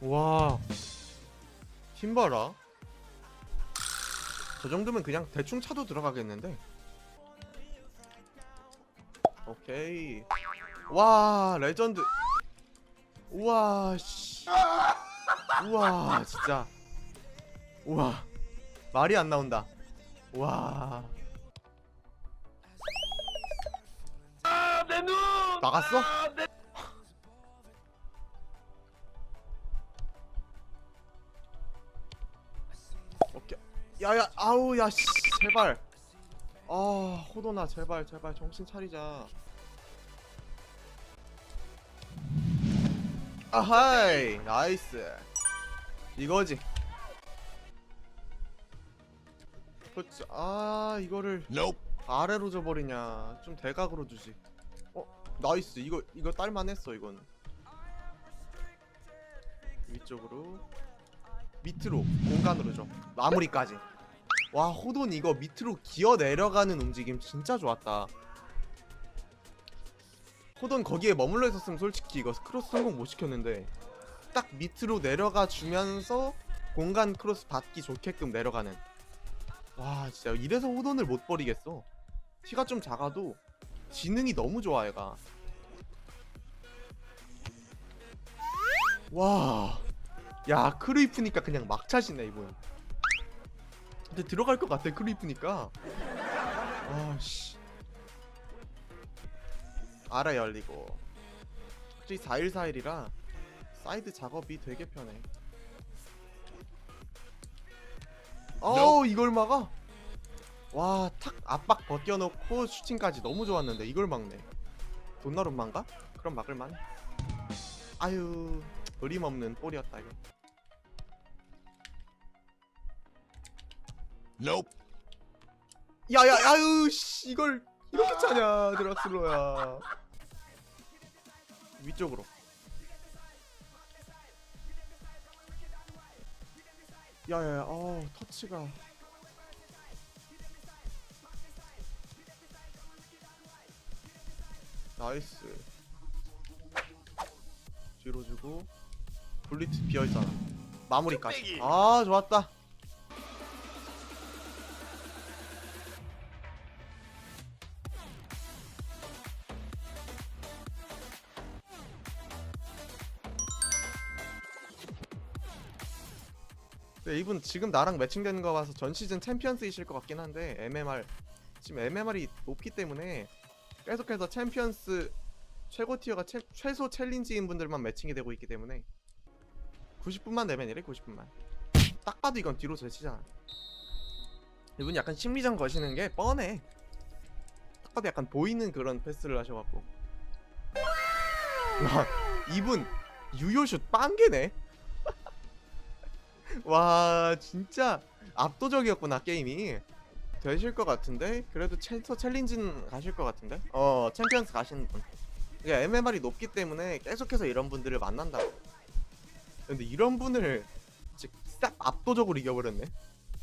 와. 힘 봐라. 저 정도면 그냥 대충 차도 들어가겠는데. 오케이. 와, 레전드. 우와, 씨. 우와, 진짜. 우와. 말이 안 나온다. 와. 아, 내 눈! 나갔어? 아, 내... 야야 아우 야 씨, 제발. 아 호도나 제발 제발 정신 차리자. 아하이 나이스. 이거지. 그렇지. 아 이거를. 아래로 줘버리냐. 좀 대각으로 주지. 어 나이스. 이거 이거 딸만 했어 이거는. 위쪽으로 밑으로 공간으로 줘. 마무리까지. 와 호돈 이거 밑으로 기어 내려가는 움직임 진짜 좋았다. 호돈 거기에 머물러 있었으면 솔직히 이거 크로스 성공 못 시켰는데 딱 밑으로 내려가 주면서 공간 크로스 받기 좋게끔 내려가는. 와 진짜 이래서 호돈을 못 버리겠어. 키가 좀 작아도 지능이 너무 좋아 얘가. 야 크루이프니까 그냥 막 차시네 이분. 근데 들어갈 것 같아 크루이프니까. 아씨. 알아 열리고. 확실히 4141이라 사이드 작업이 되게 편해. 어우 이걸 막아? 와 탁 압박 벗겨놓고 슈팅까지 너무 좋았는데 이걸 막네. 돈나룸만가? 그럼 막을만. 아유 어림없는 볼이었다 이거 Nope. 야야 아유 씨 이걸 이렇게 차냐 드락슬로야. 위쪽으로. 야야야 어 터치가. 나이스. 뒤로 주고 블리트 비어있잖아. 마무리까지. 아 좋았다 네, 이분 지금 나랑 매칭되는 거 봐서 전 시즌 챔피언스이실 것 같긴 한데 MMR 지금 MMR이 높기 때문에 계속해서 챔피언스 최고 티어가 채, 최소 챌린지인 분들만 매칭이 되고 있기 때문에 90분만 내면 이래 90분만. 딱 봐도 이건 뒤로 제치잖아. 이분 약간 심리전 거시는 게 뻔해. 딱 봐도 약간 보이는 그런 패스를 하셔갖고. 와 이분 유효슛 빵개네 와 진짜 압도적이었구나 게임이. 되실 것 같은데? 그래도 최소 챌린지는 가실 것 같은데? 어 챔피언스 가시는 분. 이게 MMR이 높기 때문에 계속해서 이런 분들을 만난다고. 근데 이런 분을 싹 압도적으로 이겨버렸네